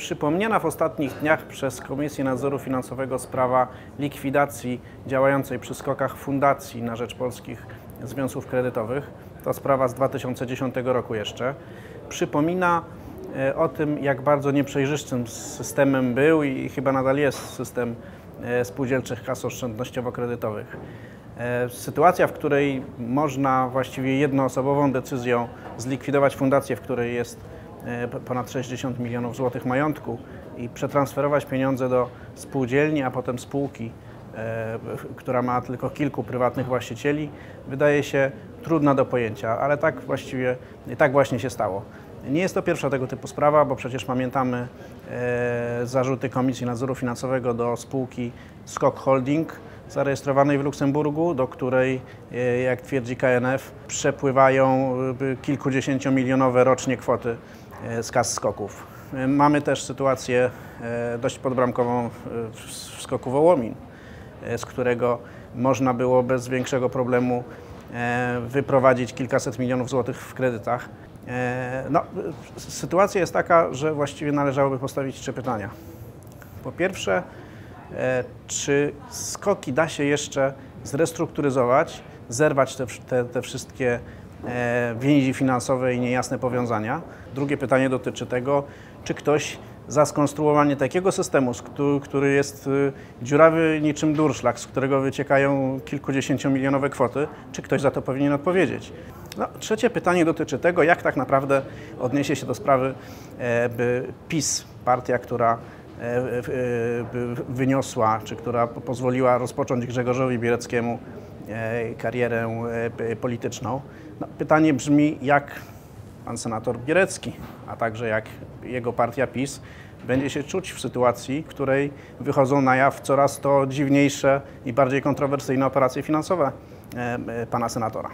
przypomniana w ostatnich dniach przez Komisję Nadzoru Finansowego sprawa likwidacji działającej przy skokach fundacji na rzecz polskich związków kredytowych. To sprawa z 2010 roku jeszcze. Przypomina e, o tym, jak bardzo nieprzejrzystym systemem był i chyba nadal jest system e, spółdzielczych kas oszczędnościowo-kredytowych. E, Sytuacja, w której można właściwie jednoosobową decyzją zlikwidować fundację, w której jest ponad 60 milionów złotych majątku i przetransferować pieniądze do spółdzielni, a potem spółki, e, która ma tylko kilku prywatnych właścicieli, wydaje się trudna do pojęcia, ale tak właściwie, tak właśnie się stało. Nie jest to pierwsza tego typu sprawa, bo przecież pamiętamy e, zarzuty Komisji Nadzoru Finansowego do spółki Skok Holding, zarejestrowanej w Luksemburgu, do której, e, jak twierdzi KNF, przepływają e, kilkudziesięciomilionowe rocznie kwoty e, z kas skoków. E, Mamy też sytuację e, dość podbramkową e, w skoku Wołomin, e, z którego można było bez większego problemu e, wyprowadzić kilkaset milionów złotych w kredytach. E, No, e, sytuacja jest taka, że właściwie należałoby postawić trzy pytania. Po pierwsze, e, czy skoki da się jeszcze zrestrukturyzować, zerwać te, te, te wszystkie e, więzi finansowe i niejasne powiązania? Drugie pytanie dotyczy tego, czy ktoś za skonstruowanie takiego systemu, który jest y, dziurawy niczym durszlak, z którego wyciekają kilkudziesięciomilionowe kwoty, czy ktoś za to powinien odpowiedzieć? No, trzecie pytanie dotyczy tego, jak tak naprawdę odniesie się do sprawy e, by PiS, partia, która e, e, wyniosła, czy która po- pozwoliła rozpocząć Grzegorzowi Biereckiemu e, karierę e, polityczną. No, pytanie brzmi, jak pan senator Bierecki, a także jak jego partia PiS będzie się czuć w sytuacji, w której wychodzą na jaw coraz to dziwniejsze i bardziej kontrowersyjne operacje finansowe e, e, pana senatora.